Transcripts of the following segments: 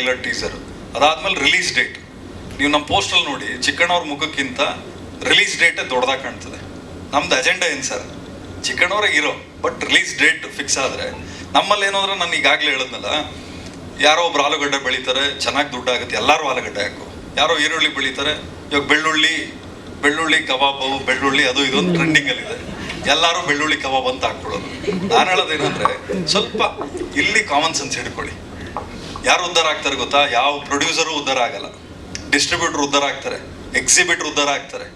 Trailer teaser ಅದಾದ್ಮೇಲೆ release date ನೀವು ನಮ್ಮ ಪೋಸ್ಟಲ್ಲಿ ನೋಡಿ, ಚಿಕ್ಕಣ್ಣವ್ರ ಮುಖಕ್ಕಿಂತ ರಿಲೀಸ್ ಡೇಟೇ ದೊಡ್ಡದಾಗಿ ಕಾಣ್ತದೆ. ನಮ್ದು ಅಜೆಂಡಾ ಏನು ಸರ್ ಚಿಕ್ಕಣ್ಣವ್ರಿಗೆ ಇರೋ ಬಟ್ ರಿಲೀಸ್ ಡೇಟ್ ಫಿಕ್ಸ್ ಆದರೆ ನಮ್ಮಲ್ಲಿ ಏನಂದ್ರೆ ನಾನು ಈಗಾಗಲೇ ಹೇಳಿದ್ನಲ್ಲ, ಯಾರೋ ಒಬ್ರು ಆಲೂಗಡ್ಡೆ ಬೆಳೀತಾರೆ, ಚೆನ್ನಾಗಿ ದುಡ್ಡು ಆಗುತ್ತೆ ಎಲ್ಲರೂ ಆಲೂಗಡ್ಡೆ ಹಾಕು. ಯಾರೋ ಈರುಳ್ಳಿ ಬೆಳೀತಾರೆ, ಇವಾಗ ಬೆಳ್ಳುಳ್ಳಿ ಬೆಳ್ಳುಳ್ಳಿ ಕಬಾಬು, ಬೆಳ್ಳುಳ್ಳಿ ಅದು ಇದೊಂದು ಟ್ರೆಂಡಿಂಗಲ್ಲಿದೆ ಎಲ್ಲರೂ ಬೆಳ್ಳುಳ್ಳಿ ಕಬಾಬ್ ಅಂತ ಹಾಕ್ಕೊಳ್ಳೋದು. ನಾನು ಹೇಳೋದೇನಂದ್ರೆ, ಸ್ವಲ್ಪ ಇಲ್ಲಿ ಕಾಮನ್ ಸೆನ್ಸ್ ಹಿಡ್ಕೊಳ್ಳಿ. ಯಾರು ಉದ್ಧಾರ ಆಗ್ತಾರೆ ಗೊತ್ತಾ? ಯಾವ ಪ್ರೊಡ್ಯೂಸರು ಉದ್ಧಾರ ಆಗಲ್ಲ. ಡಿಸ್ಟ್ರಿಬ್ಯೂಟರ್ ಉದ್ಧಾರ ಆಗ್ತಾರೆ. ಎಕ್ಸಿಬಿಟರ್ ಉದ್ಧಾರ ಆಗ್ತಾರೆ.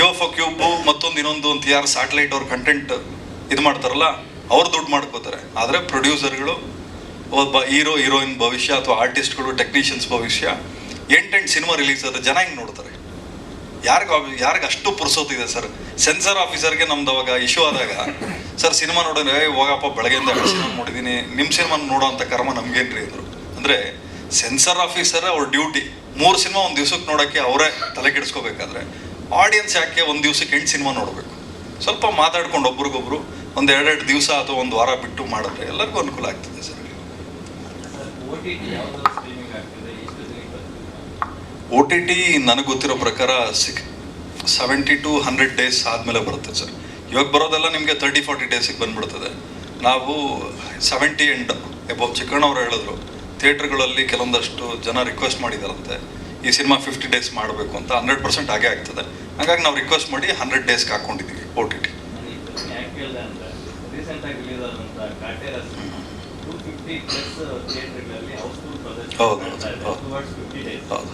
ಯೋಫೋ ಕ್ಯೂಬು ಮತ್ತೊಂದು ಇನ್ನೊಂದು ಅಂತ ಯಾರು ಸ್ಯಾಟಲೈಟ್ ಅವ್ರ ಕಂಟೆಂಟ್ ಇದು ಮಾಡ್ತಾರಲ್ಲ, ಅವ್ರು ದುಡ್ಡು ಮಾಡ್ಕೋತಾರೆ. ಆದರೆ ಪ್ರೊಡ್ಯೂಸರ್ಗಳು ಒಬ್ಬ ಹೀರೋ ಹೀರೋಯಿನ್ ಭವಿಷ್ಯ ಅಥವಾ ಆರ್ಟಿಸ್ಟ್ಗಳು ಟೆಕ್ನಿಷಿಯನ್ಸ್ ಭವಿಷ್ಯ, ಎಂಟೆಂಟು ಸಿನಿಮಾ ರಿಲೀಸ್ ಆದರೆ ಜನ ಹೆಂಗೆ ನೋಡ್ತಾರೆ? ಯಾರಿಗ ಯಾರಿಗೆ ಅಷ್ಟು ಪುರ್ಸೋತಿದೆ ಸರ್? ಸೆನ್ಸರ್ ಆಫೀಸರ್ಗೆ ನಮ್ದು ಅವಾಗ ಇಶ್ಯೂ ಆದಾಗ ಸರ್ ಸಿನಿಮಾ ನೋಡೋಣ "ಏ, ಹೋಗಪ್ಪ ಬೆಳಗ್ಗೆಯಿಂದ ಎರಡು ಸಿನಿಮಾ ನೋಡಿದ್ದೀನಿ ನಿಮ್ಮ ಸಿನಿಮಾ ನೋಡೋ ಅಂತ ಕರ್ಮ ನಮ್ಗೇನ್ರಿ? ಅಂದರು. ಅಂದರೆ ಸೆನ್ಸರ್ ಆಫೀಸರ್ ಅವ್ರ ಡ್ಯೂಟಿ ಮೂರು ಸಿನಿಮಾ ಒಂದು ದಿವ್ಸಕ್ಕೆ ನೋಡೋಕ್ಕೆ ಅವರೇ ತಲೆ ಕೆಡಿಸ್ಕೋಬೇಕಾದ್ರೆ ಆಡಿಯನ್ಸ್ ಯಾಕೆ ಒಂದು ದಿವ್ಸಕ್ಕೆ ಎಂಟು ಸಿನಿಮಾ ನೋಡಬೇಕು? ಸ್ವಲ್ಪ ಮಾತಾಡ್ಕೊಂಡು ಒಬ್ರಿಗೊಬ್ರು ಒಂದು ಎರಡೆರಡು ದಿವಸ ಅಥವಾ ಒಂದು ವಾರ ಬಿಟ್ಟು ಮಾಡಿದ್ರೆ ಎಲ್ಲರಿಗೂ ಅನುಕೂಲ ಆಗ್ತದೆ ಸರ್. ಓ ಟಿ ಟಿ ನನಗೆ ಗೊತ್ತಿರೋ ಪ್ರಕಾರ six seventy to hundred days ಆದಮೇಲೆ ಬರುತ್ತೆ ಸರ್. ಇವಾಗ ಬರೋದೆಲ್ಲ ನಿಮಗೆ ತರ್ಟಿ ಫಾರ್ಟಿ ಡೇಸಿಗೆ ಬಂದ್ಬಿಡ್ತದೆ. ನಾವು ಸೆವೆಂಟಿ ಎಂಡ್ ಎಬೋ ಚಿಕ್ಕಣ್ಣವ್ರು ಹೇಳಿದ್ರು, ಥಿಯೇಟ್ರ್ಗಳಲ್ಲಿ ಕೆಲವೊಂದಷ್ಟು ಜನ ರಿಕ್ವೆಸ್ಟ್ ಮಾಡಿದಾರಂತೆ. ಈ ಸಿನಿಮಾ ಫಿಫ್ಟಿ ಡೇಸ್ ಮಾಡಬೇಕು ಅಂತ ಹಂಡ್ರೆಡ್ ಪರ್ಸೆಂಟ್ ಆಗೇ ಆಗ್ತದೆ. ಹಾಗಾಗಿ ನಾವು ರಿಕ್ವೆಸ್ಟ್ ಮಾಡಿ ಹಂಡ್ರೆಡ್ ಡೇಸ್ಗೆ ಹಾಕ್ಕೊಂಡಿದ್ದೀವಿ ಓ ಟಿ ಟಿ ಹೌದು, ಪ್ರದರ್ಶನ ಹೌದು.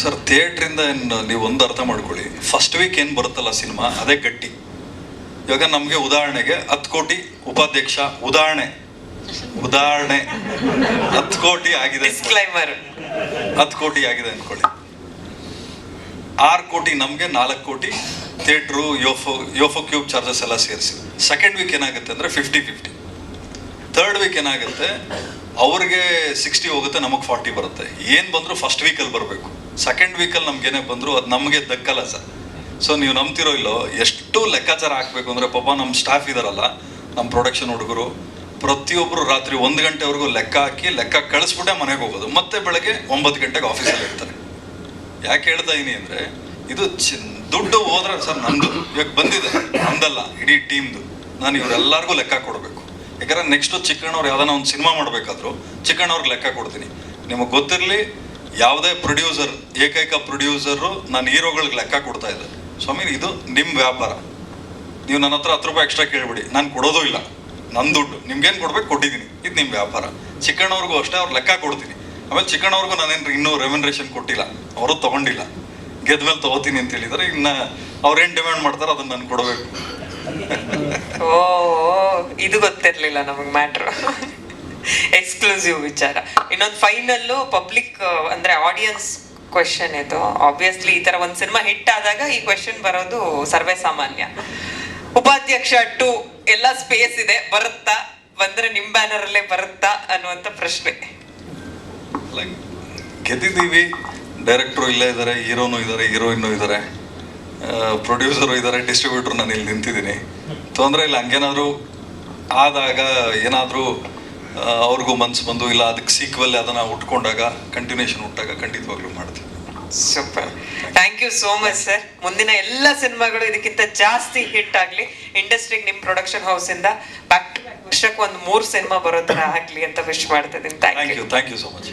ಸರ್ ಥಿಯೇಟ್ರಿಂದ ಏನು ನೀವು ಒಂದು ಅರ್ಥ ಮಾಡ್ಕೊಳ್ಳಿ. ಫಸ್ಟ್ ವೀಕ್ ಏನು ಬರುತ್ತಲ್ಲ ಸಿನಿಮಾ ಅದೇ ಗಟ್ಟಿ. ಇವಾಗ ನಮಗೆ ಉದಾಹರಣೆಗೆ ಹತ್ತು ಕೋಟಿ ಉಪಾಧ್ಯಕ್ಷ ಉದಾಹರಣೆ. ಉದಾಹರಣೆ ಹತ್ತು ಕೋಟಿ ಆಗಿದೆ ಹತ್ತು ಕೋಟಿ ಆಗಿದೆ ಅನ್ಕೊಳ್ಳಿ. ಆರು ಕೋಟಿ ನಮಗೆ ನಾಲ್ಕು ಕೋಟಿ theatre UFO UFO Qube charges ಎಲ್ಲ ಸೇರಿಸಿ. ಸೆಕೆಂಡ್ ವೀಕ್ ಏನಾಗುತ್ತೆ ಅಂದರೆ ಫಿಫ್ಟಿ ಫಿಫ್ಟಿ ಥರ್ಡ್ ವೀಕ್ ಏನಾಗುತ್ತೆ ಅವ್ರಿಗೆ ಸಿಕ್ಸ್ಟಿ ಹೋಗುತ್ತೆ ನಮಗೆ ಫಾರ್ಟಿ ಬರುತ್ತೆ. ಏನು ಬಂದರೂ ಫಸ್ಟ್ ವೀಕಲ್ಲಿ ಬರಬೇಕು. ಸೆಕೆಂಡ್ ವೀಕಲ್ಲಿ ನಮ್ಗೇನೇ ಬಂದರೂ ಅದು ನಮಗೆ ದಕ್ಕಲ್ಲ ಸರ್. ಸೊ ನೀವು ನಂಬ್ತಿರೋ ಇಲ್ಲೋ ಎಷ್ಟು ಲೆಕ್ಕಾಚಾರ ಹಾಕಬೇಕು ಅಂದರೆ ಪಾಪ ನಮ್ಮ ಸ್ಟಾಫ್ ಇದಾರಲ್ಲ ನಮ್ಮ ಪ್ರೊಡಕ್ಷನ್ ಹುಡುಗರು ಪ್ರತಿಯೊಬ್ಬರು ರಾತ್ರಿ ಒಂದು ಗಂಟೆವರೆಗೂ ಲೆಕ್ಕ ಹಾಕಿ, ಲೆಕ್ಕ ಕಳಿಸ್ಬಿಟ್ಟೆ ಮನೆಗೆ ಹೋಗೋದು. ಮತ್ತೆ ಬೆಳಗ್ಗೆ ಒಂಬತ್ತು ಗಂಟೆಗೆ ಆಫೀಸಲ್ಲಿ ಇರ್ತಾರೆ. ಯಾಕೆ ಹೇಳ್ತಾ ಇದೀನಿ ಅಂದರೆ, ಇದು ಚಿ, ದುಡ್ಡು ಹೋದ್ರೆ ಸರ್ ನಂದು. ಇವಾಗ ಬಂದಿದೆ. ನಂದಲ್ಲ, ಇಡೀ ಟೀಮ್ದು. ನಾನು ಇವರೆಲ್ಲರಿಗೂ ಲೆಕ್ಕ ಕೊಡಬೇಕು. ಯಾಕಂದ್ರೆ ನೆಕ್ಸ್ಟ್ ಚಿಕ್ಕಣ್ಣವ್ರು ಯಾವ್ದಾನ ಒಂದು ಸಿನಿಮಾ ಮಾಡಬೇಕಾದ್ರು, ಚಿಕ್ಕಣ್ಣವ್ರಿಗೆ ಲೆಕ್ಕ ಕೊಡ್ತೀನಿ. ನಿಮಗೆ ಗೊತ್ತಿರಲಿ, ಯಾವುದೇ ಪ್ರೊಡ್ಯೂಸರ್ ಏಕೈಕ ಪ್ರೊಡ್ಯೂಸರು ನಾನು ಹೀರೋಗಳಿಗೆ ಲೆಕ್ಕ ಕೊಡ್ತಾ ಇದ್ದೆ ಸ್ವಾಮಿ, ಇದು ನಿಮ್ಮ ವ್ಯಾಪಾರ. ನೀವು ನನ್ನ ಹತ್ರ ಹತ್ತು ರೂಪಾಯಿ ಎಕ್ಸ್ಟ್ರಾ ಕೇಳಿಬಿಡಿ. ನಾನು ಕೊಡೋದೂ ಇಲ್ಲ. ನನ್ನ ದುಡ್ಡು, ನಿಮ್ಗೇನು ಕೊಡ್ಬೇಕು ಕೊಟ್ಟಿದ್ದೀನಿ. ಇದು ನಿಮ್ಮ ವ್ಯಾಪಾರ. ಚಿಕ್ಕಣ್ಣವ್ರಿಗೂ ಅಷ್ಟೇ ಅವ್ರು ಲೆಕ್ಕ ಕೊಡ್ತೀನಿ. ಆಮೇಲೆ ಚಿಕ್ಕಣ್ಣವ್ರಿಗೂ ನಾನೇನು ಇನ್ನೂ ರೆಮ್ಯುನರೇಷನ್ ಕೊಟ್ಟಿಲ್ಲ. ಅವರು ತಗೊಂಡಿಲ್ಲ. ಗೆದ್ಮೇಲೆ ತಗೋತೀನಿ ಅಂತ ಹೇಳಿದರೆ. ಇನ್ನು ಅವ್ರೇನು ಡಿಮ್ಯಾಂಡ್ ಮಾಡ್ತಾರೆ ಅದನ್ನ ನಾನು ಕೊಡಬೇಕು. ಓ, ಇದು ಗೊತ್ತಿರ್ಲಿಲ್ಲ ನಮಗೆ ಮ್ಯಾಟ್ರ್ ಎಕ್ಸ್ಕ್ಲೂಸಿವ್ ವಿಚಾರ. ಇನ್ನೊಂದು ಫೈನಲ್ಲು ಪಬ್ಲಿಕ್ ಅಂದ್ರೆ ಆಡಿಯನ್ಸ್ ಕ್ವೆಶನ್ ಇದು. ಆಬ್ವಿಯಸ್ಲಿ ಈ ತರ ಒಂದು ಸಿನಿಮಾ ಹಿಟ್ ಆದಾಗ ಈ ಕ್ವೆಶನ್ ಬರೋದು ಸರ್ವೇ ಸಾಮಾನ್ಯ. ಉಪಾಧ್ಯಕ್ಷ ಟು ಎಲ್ಲ ಸ್ಪೇಸ್ ಇದೆ, ಬರುತ್ತಾ? ಬಂದ್ರೆ ನಿಮ್ ಬ್ಯಾನರ್ ಅಲ್ಲೇ ಬರುತ್ತಾ ಅನ್ನುವಂತ ಪ್ರಶ್ನೆ. ಗೆದ್ದಿದ್ದೀವಿ. ಡೈರೆಕ್ಟ್ರು ಇಲ್ಲೇ ಇದ್ದಾರೆ ಹೀರೋನು ಇದ್ದಾರೆ ಹೀರೋಯಿನ್ನು ಇದ್ದಾರೆ ಪ್ರೊಡ್ಯೂಸರು ಇದ್ದಾರೆ ಡಿಸ್ಟ್ರಿಬ್ಯೂಟರ್ ನಾನು ಇಲ್ಲಿ ನಿಂತಿದ್ದೀನಿ. ತೊಂದರೆ ಇಲ್ಲ, ಹಂಗೇನಾದರೂ ಆದಾಗ ಏನಾದರೂ ಅವ್ರಿಗೂ ಮನ್ಸು ಬಂದು, ಇಲ್ಲ, ಅದಕ್ಕೆ ಸೀಕ್ವಲ್ ಅದನ್ನು ಉಟ್ಕೊಂಡಾಗ ಕಂಟಿನ್ಯೂಷನ್ ಉಟ್ಟಾಗ ಖಂಡಿತವಾಗ್ಲೂ ಮಾಡ್ತೀವಿ super thank you so much sir ಮುಂದಿನ ಎಲ್ಲ ಸಿನಿಮಾಗಳು ಇದಕ್ಕಿಂತ ಜಾಸ್ತಿ ಹಿಟ್ ಆಗಲಿ. ಇಂಡಸ್ಟ್ರಿಗೆ ನಿಮ್ ಪ್ರೊಡಕ್ಷನ್ ಹೌಸ್ ಇಂದ ಬ್ಯಾಕ್ ಟು ವರ್ಷಕ್ಕೆ ಒಂದು ಮೂರು ಸಿನಿಮಾ ಬರೋ ಥರ ಆಗ್ಲಿ ಅಂತ ವಿಶ್ ಮಾಡ್ತಿದ್ದೀನಿ thank you thank you so much